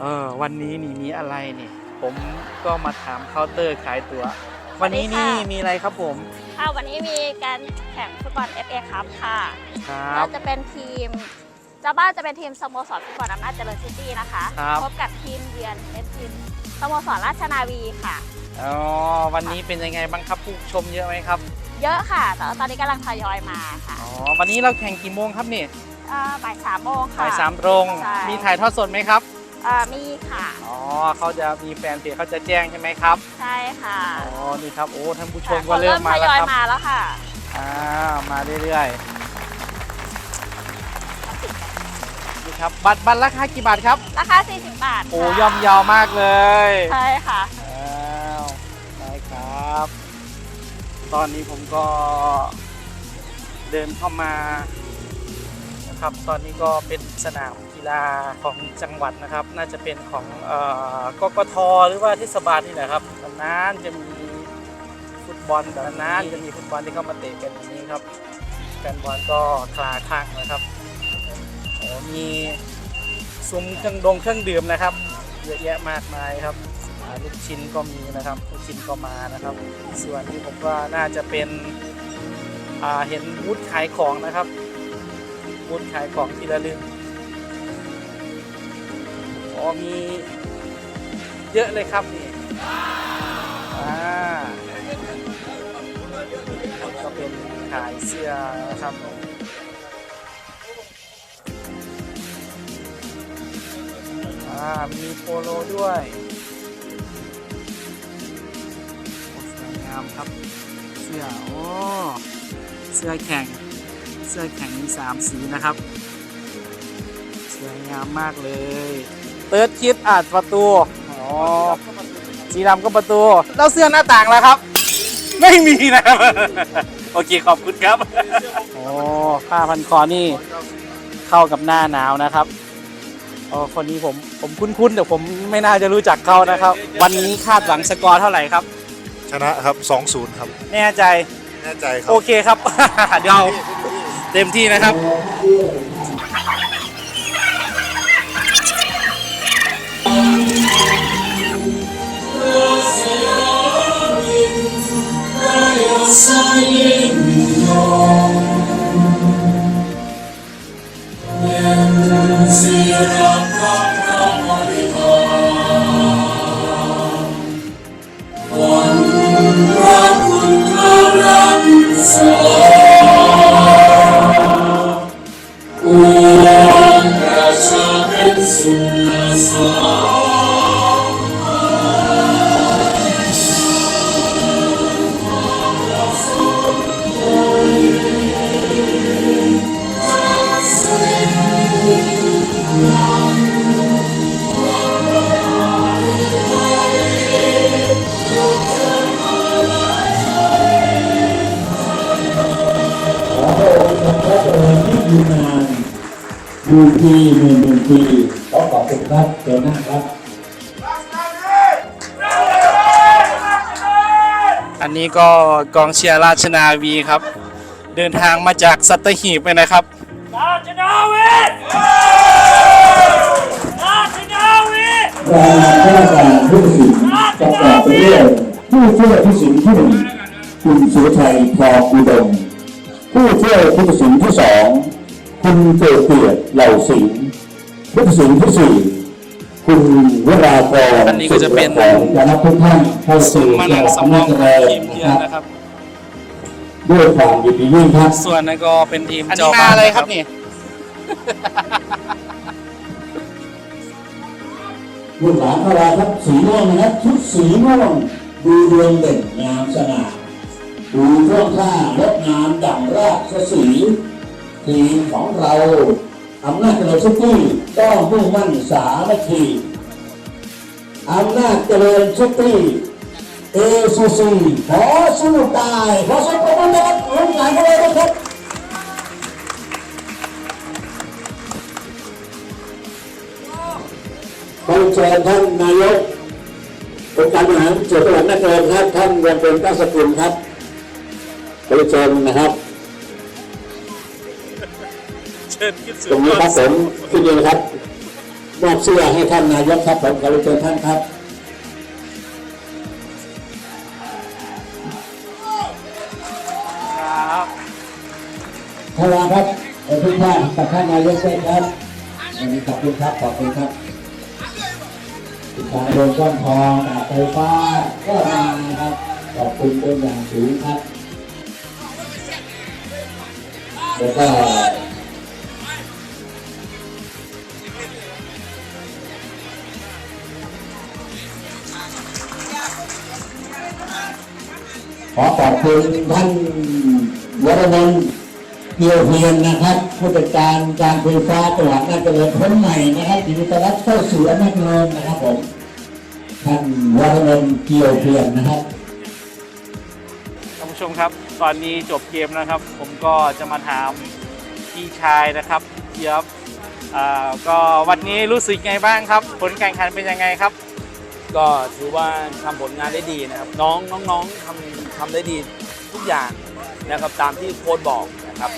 เออวันนี้นี่มีอะไรนี่ผมก็มาถามเคาน์เตอร์ขายตัว๋ว วันนี้นี่มีอะไรครับผม ค่ะวันนี้มีการแข่งฟุตบอล FA ครับค่ะครัก็บจะเป็นทีมเจ้าบ้านจะเป็นทีมสโมสรฟุตบอลอำนาจเจริญซิตี้นะคะครับพบกับทีมเยือนเป็นทีมสโมสรราชนาวีค่ะอ๋อวันนี้เป็นยังไงบ้างครับผู้ชมเยอะไหมครับ เยอะค่ะ แต่ว่าตอนนี้กำลังทยอยมาค่ะอ๋อวันนี้เราแข่งกี่โมงครับนี่เอ่อบ่ายสามโมงค่ะบ่ายสามตรงใช่มีถ่ายทอดสดไหมครับเอ่อมีค่ะ อ๋อเขาจะมีแฟนเพจเขาจะแจ้งใช่ไหมครับ ใช่ค่ะอ๋อ นี่ครับ โอ้ ท่านผู้ชมคก็นเริ่เริ่มมมาทแล้วยอยครับ มาแล้วค่ะอ่ามาเรื่อยๆ นี่ครับ บัตรบัตรราคากี่บาทครับ ราคา 40 บาทโอ้ค่ะย่อมเยาวมากเลยใช่ค่ะ อ้าวได้ครับ ตอนนี้ผมก็เดินเข้ามานะครับ ตอนนี้ก็เป็นสนาม กีฬาของจังหวัดนะครับ น่าจะเป็นของออกกทหรือว่าเทศบาลนี่แหละครับนานจะมีฟุตบอลแต่นานจะมีฟุตบอลที่เข้ามาเตะกันอย่างนี้ครับแฟนบอลก็คลาคลั่งนะครับโอ้มีซุ้มเครื่องดงเครื่องดื่มนะครับเยอะแยะมากมายครับลูกชิ้นก็มีนะครับลูกชิ้นก็มานะครับ ส่วนที่ผมว่าน่าจะเป็นเห็นบูธขายของนะครับบูธขายของที่ระลึก อ๋อมีเยอะเลยครับนี่อ่าก็เป็นขายเสื้อนะครับอ่ามีโปโลด้วยสวยงามครับ เสื้อโอ้เสื้อแข่ง เสื้อแข่งมีสามสีนะครับ สวยงามมากเลย เติร์ดคิดอาดประตูอ๋อสีดำก็ประตู แล้วเสื้อหน้าต่างแล้วครับ ไม่มีนะครับ โอเคขอบคุณครับ โอ้ผ้าพันคอนี่เข้ากับหน้าหนาวนะครับโอ้คนนี้ผมผมคุ้นๆแต่ผมไม่น่าจะรู้จักเขานะครับ วันนี้คาดหวังสกอร์เท่าไหร่ครับ ชนะครับ 2-0 ครับ แน่ใจ แน่ใจครัโอบเคครับ เดี๋ยวเต็มที่นะครับ Soon as ดูงานดูทีหนึ่งหนึ่งทีขอขอบคุณครับเจ้าหน้าครับ อันนี้ก็กองเชียร์ราชนาวีครับ เดินทางมาจากสัตหีบเลยนะครับ ราชนาวีราชนาวีรายงานข้าราชการผู้ตัดสินประกอบไปด้วยผู้ช่วยผู้ตัดสินที่หนึ่งคุณสุรชัยทองอุดม ผู้ช่วยผู้ตัดสินที่สองคุณเกิดเกียรติเหล่าสิงห์ผู้ตัดสินที่สี่คุณวราพรอันนี้ก็จะเป็นสุขของจะรับทุกท่านเข้าสู่มาจันั่งงหวัดสำรอำนาอจงเจริญทีมเยือนนะนะครับ ด้วยความยินดียิ่งครับส่วนนั้นก็เป็นทีมอันนี้มาอะไรครับนี่ ลูกหลานพระราครับสีม่วงนะครับชุดสีม่วงดูดวงเด่นงามสง่าดูท่วงท่างดงามดั่งราชสีห์ทีมของเราอำนาจเจริญซิตี้ต้องมุ่งมั่นสามัคคีอำนาจเจริญซิตี้ เอซูซีขอสู้ตายขอสู้ประมือนะครับลูกหลานพระราครับขอเชิญท่านนายกองค์การบริหารส่วนจังหวัดนครครับท่านวันเป็นก้าสกุลครับขอเชิญนะครับเชิญขึ้นสู่ตรงนี้ครับผมขึ้นเลยนะครับมอบเสื้อให้ท่านนายกครับผมขอเรียนเชิญท่านครับครับ ท่านรองครับขอบคุณท่านกับท่านนายกด้วยครับวันนี้ขอบคุณครับขอบคุณครับติดตามโดนก้อนทองตาไฟฟ้าก็มานะครับขอบคุณเป็นอย่างสูงครับแล้วก็ขอขอบคุณท่านวรนนท์ เกียวเพียนนะครับผู้จัดการการไฟฟ้าจังหวัดนาเจริญคนใหม่นะครับยินดีต้อนรับเข้าสู่อำนาจเจริญนะครับผมท่านวรนนท์เกียวเพียนนะครับท่านผู้ชมครับ ตอนนี้จบเกมนะครับ ผมก็จะมาถามพี่ชายนะครับเจี๊ยบอ่าก็วันนี้รู้สึกไงบ้างครับ ผลการแข่งขันเป็นยังไงครับ ก็ถือว่าทำผลงานได้ดีนะครับ น้องน้องๆทำทำได้ดีทุกอย่างนะครับตามที่โค้ชบอกนะ ครับ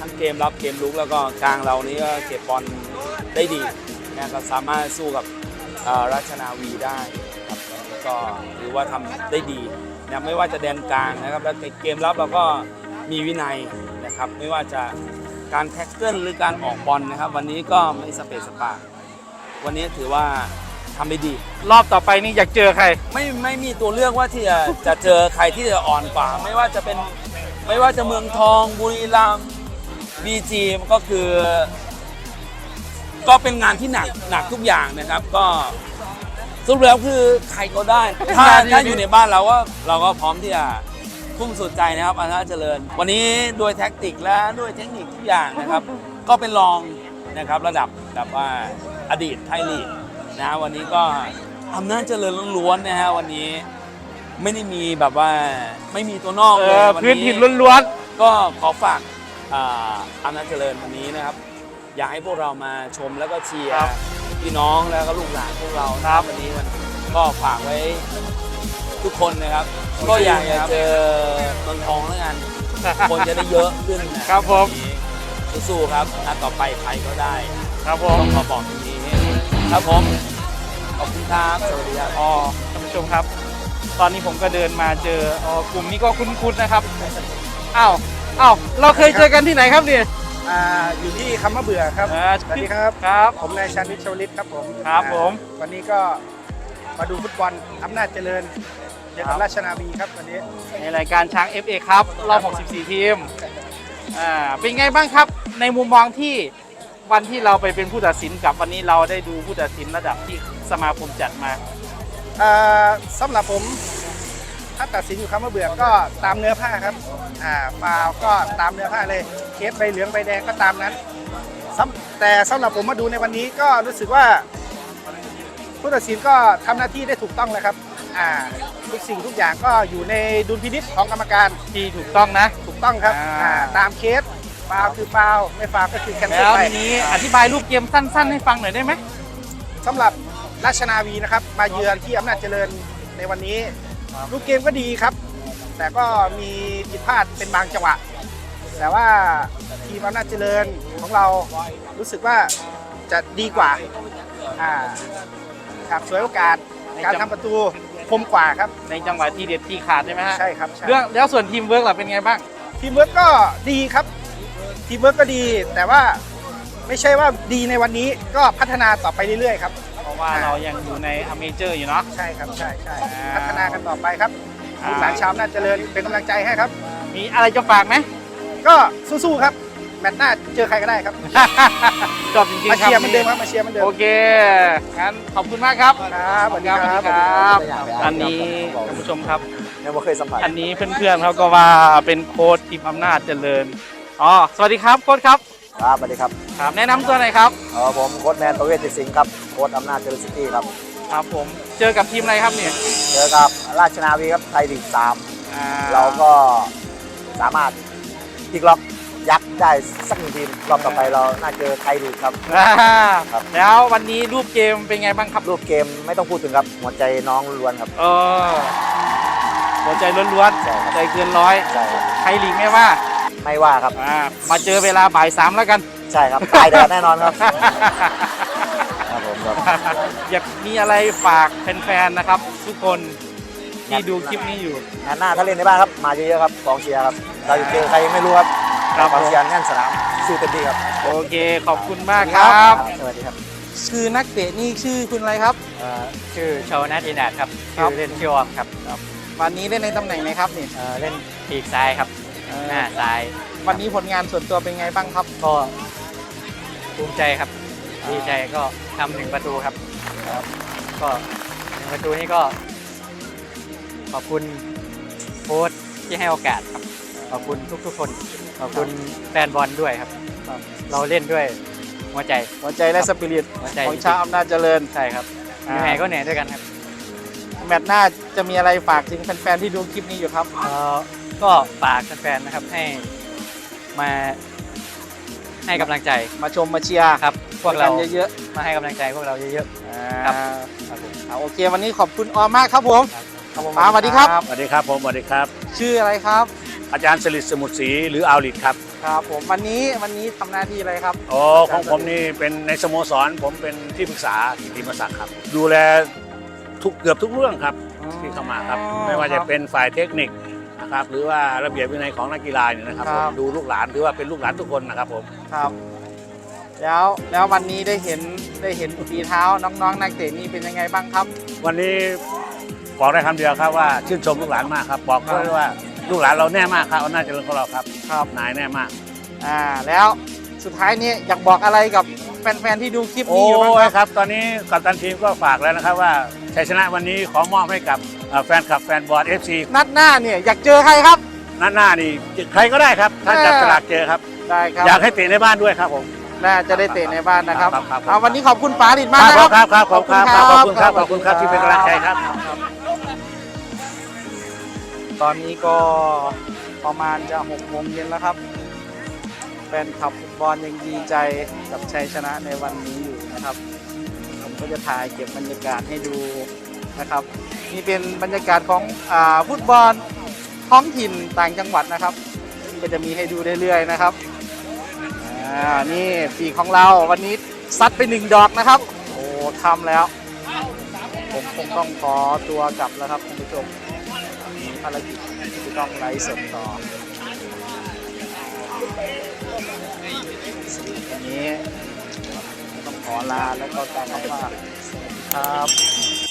ทั้งเกมรับเกมลุกแล้วก็กลางเรานี้ก็เก็บบอลได้ดีนะครับสามารถสู้กับเอ่อราชนาวีได้ครับก็ถือว่าทำได้ดีนะไม่ว่าจะแดนกลางนะครับแล้วเกมรับเราก็มีวินัยนะครับไม่ว่าจะการแท็กเกิลหรือการออกบอลนะครับ วันนี้ก็ไม่สเปซสปาวันนี้ถือว่าทำได้ดี รอบต่อไปนี่อยากเจอใคร ไม่ไม่มีตัวเลือกว่าที่จะจะเจอใครที่จะอ่อนกว่า ไม่ว่าจะเป็น ไม่ว่าจะเมืองทองบุรีรัมย์บีจีก็คือ ก็เป็นงานที่หนักหนักทุกอย่างนะครับ ก็สรุปแล้วคือใครก็ได้ ถ้าถ้าอยู่ในบ้านเราก็เราก็พร้อมที่จะทุ่มสุดใจนะครับอำนาเจริญ วันนี้ด้วยแท็กติกและด้วยเทคนิคทุกอย่างนะครับ ก็เป็นรองนะครับระดับแบบว่าอดีตไทยลีกนะวันนี้ก็อำนาจเจริญล้วนๆนะฮะวันนี้ ไม่ได้มีแบบว่าไม่มีตัวนอกเอเลยอวัพื้นถิ่นล้วนก็ขอฝากอ่าอำนาจเจริญวันนี้นะครับ อยากให้พวกเรามาชมแล้วก็เชียร์พี่น้องแล้วก็ลูกหลานพวกเรานะครับวันนี้มันก็ฝากไว้ทุกคนนะครับ ก็อยากจะเจอเมืองทองแล้วกัน ๆ คนจะได้เยอะขึ้นนะครับผมสู้ๆครับนัดต่อไปใครก็ได้ ครับผมต้องมาบอกตรงนี้ครับผม ขอบคุณครับ สวัสดีครับ อ๋อท่านผู้ชมครับ ตอนนี้ผมก็เดินมาเจออ๋อกลุ่มนี้ก็คุ้นๆนะครับอ้าวอ้าวเราเคยเจอกันที่ไหนครับเนี่ย อ่าอยู่ที่คำว่าเบื่อครับ อ่า สวัสดีครับ ครับ ผมนายชานิชชวลิตครับผมครับผม อ่าวันนี้ก็มาดูฟุตบอลอำนาจเจริญเจอกับราชนาวีครับวันนี้ ในรายการช้าง FA ครับรอบ64 ทีมอ่าเป็นไงบ้างครับ ในมุมมองที่วันที่เราไปเป็นผู้ตัดสินกับวันนี้เราได้ดูผู้ตัดสินระดับที่สมาคมจัดมาอ่า สำหรับผมถ้าตัดสินอยู่คำว่าเบื่อก็ตามเนื้อผ้าครับอ่าฟาวก็ตามเนื้อผ้าเลยเคสใบเหลืองใบแดงก็ตามนั้นสำแต่สำหรับผมมาดูในวันนี้ก็รู้สึกว่าผู้ตัดสินก็ทำหน้าที่ได้ถูกต้องแล้วครับอ่าทุกสิ่งทุกอย่างก็อยู่ในดุลพินิษของกรรมการที่ถูกต้องนะ ถูกต้องครับอ่าอ่าตามเคสฟาวคือฟาวไม่ฟาวก็คือแคนเซิแล้ลวไปทีนี้อธิบายรูปเกมสั้น ๆ ให้ฟังหน่อยได้ไหมสำหรับ ราชนาวีนะครับ มาเยือนที่อำนาจเจริญในวันนี้ลูกเกมก็ดีครับ แต่ก็มีผิดพลาดเป็นบางจังหวะ แต่ว่าทีมอำนาจเจริญของเรารู้สึกว่าจะดีกว่าอ่าครับสวยโอกาสการทำประตูคมกว่าครับ ในจังหวะที่เด็ดที่ขาดใช่ไหมฮะใช่ครับใช่เรื่องแล้วส่วนทีมเวิร์กล่ะเป็นไงบ้าง ทีมเวิร์กก็ดีครับ ทีมเวิร์กก็ดีแต่ว่าไม่ใช่ว่าดีในวันนี้ก็พัฒนาต่อไปเรื่อยๆครับเพราะ ว่าเรายังอยู่ในอเมเจอร์อยู่เนาะ ใช่ครับใช่ใช่อ่าพัฒนากันต่อไปครับอ่า ลูกหลานชาวอำนาจเจริญเป็นกำลังใจให้ครับ มีอะไรจะฝากไหม ก็สู้ๆครับ แมตช์หน้าเจอใครก็ได้ครับ จบจริงๆมาครับเชียร์เหมือนเดิมครับมาเชียร์เหมือนเดิม โอเค งั้นขอบคุณมากครับครับสวัสดีครับ สวัสดีครับ อันนี้ท่านผู้ชมครับ ยังไม่เคยสัมผัสอันนี้เพื่อนๆเขาก็ว่าเป็นโค้ดทีมอำนาจเจริญ อ๋อ สวัสดีครับโค้ดครับ ครับสวัสดีครับครับแนะนำตัวหน่อยครับเออผมโค้ชแมนประเวศติดสิงห์ครับโค้ชอำนาจเจริญซิตี้ครับครับผมเจอกับทีมอะไรครับเนี่ยเจอกับราชนาวีครับไทยลีกสามอ่เราก็สามารถพลิกล็อกยักษ์ได้สักหนึ่งทีมรอบต่อไปเราน่าเจอไทยลีกครับ อ่าครับ แล้ววันนี้รูปเกมเป็นไงบ้างครับรูปเกมไม่ต้องพูดถึงครับหัวใจน้องล้วนๆครับเออหัวใจล้วนใช่ครับๆใจเกินร้อยใช่ครับไทยลีกไม่ว่า ไม่ว่าครับ อ่ามาเจอเวลาบ่ายสามแล้วกัน ใช่ครับตายแดดแน่นอนครับ ครับผมครับ อยากมีอะไรฝากแฟนๆนะครับ ทุกคนที่ดูคลิปนี้อยู่ งานหน้าถ้าเล่นในบ้านครับ มาเยอะๆครับกองเชียร์ครับเราจะเจอใครยังไม่รู้ครับครับ กองเชียร์แน่นสนามสู้เต็มที่ครับโอเคขอบคุณมากครับ สวัสดีครับคือนักเตะนี่ชื่อคุณอะไรครับ ชื่อชาวนัทอินาดครับครัชื่บอเล่นชื่อออมครับ วันนี้เล่นในตำแหน่งไหนครับนี่เอ่อเล่นปีกซ้ายครับเอ่อ หน้าซ้ายวันนี้ผลงานส่วนตัวเป็นไงบ้างครับก็ภูมิใจครับดีใจก็ทำหนึ่งประตูครับ ก็หนึ่งประตูนี้ก็ ขอบคุณโค้ชที่ให้โอกาสครับ ขอบคุณทุกๆคน ขอบคุณแฟนบอลด้วยครับ เราเล่นด้วยหัวใจหัวใจและสปิริตหัวใจของชาวอำนาจเจริญใช่ครับอ่าเหนื่อยก็เหนื่อยด้วยกันครับ แมตช์หน้าจะมีอะไรฝากถึงแฟนๆที่ดูคลิปนี้อยู่ครับเอ่อ ก็ฝากแฟนๆนะครับให้มาให้กำลังใจมาชมมาเชียร์ครับ พวกเราด้วยนเยอะมาให้กำลังใจพวกเราเยอะๆอ่ครับาๆครับผมเอาโอเค วันนี้ขอบคุณออมมากครับผม ครับผมอ่าสวัสดีครับ สวัสดีครับผมสวัสดีครับ ชื่ออะไรครับอาจารย์สลิดสมุทรศรีหรืออาวลิดครับครับ ผมวันนี้วันนี้ทำหน้าที่อะไรครับโอ้ของผมนี่เป็นในสโมสรผมเป็นที่ปรึกษากิติมศักดิ์ครับ ดูแลทุกเกือบทุกเรื่องครับที่เข้ามาครับ ไม่ว่าจะเป็นฝ่ายเทคนิค นะครับหรือว่าระเบียบวินัยของนักกีฬาเนี่ยนะครับผมดูลูกหลานหรือว่าเป็นลูกหลานทุกคนนะครับผม ครับ แล้วแล้ววันนี้ได้เห็นได้เห็นฝีเท้าน้องๆนักเตะนี่เป็นยังไงบ้างครับ วันนี้บอกได้คำเดียวครับว่าชื่นชมลูกหลานมากครับ บอกเลยว่าลูกหลานเราแน่มากครับเอาหน้าจเจริญของเราครับครับนายแน่มากอ่าแล้วสุดท้ายนี้อยากบอกอะไรกับแฟนๆที่ดูคลิปโอ้นี้อยู่บ้างครับยครับ ตอนนี้กัปตันทีมก็ฝากแล้วนะครับว่าชัยชนะวันนี้ขอมอบให้กับเอ่อแฟนคลับแฟนบอลเอฟซีนัดหน้าเนี่ยอยากเจอใครครับนัดหน้านี่ใครก็ได้ครับ ถ้าจับสลากเจอครับ ได้ครับอยากให้เตะในบ้านด้วยครับผม น่าจะได้เตะในบ้านนะครับครับครับ เอาวันนี้ขอบคุณป๋าดิดมากคนะครัรับ บครับครับขอบคุณครับขอบคุณครับขอบคุณครับที่เป็นกำลังใจครับ ตอนนี้ก็ประมาณจะหกโมงเย็นแล้วครับ แฟนคลับฟุตบอลยังดีใจกับชัยชนะในวันนี้อยู่นะครับ ผมก็จะถ่ายเก็บบรรยากาศให้ดูนะครับ นี่เป็นบรรยากาศของอฟุตบอลท้องถิ่นต่างจังหวัดนะครับ ก็จะมีให้ดูเรื่อยๆนะครับนี่ปีของเราวันนี้ซัดไปหนึ่งดอกนะครับ โอ้ทำแล้ว ผมคงต้องขอตัวกลับแล้วครับคุณผู้ชมมีภารกิจที่ต้องไลฟ์สดต่อวันนี้ต้องขอลาแล้วก็กลับมากๆสวัสดีครับ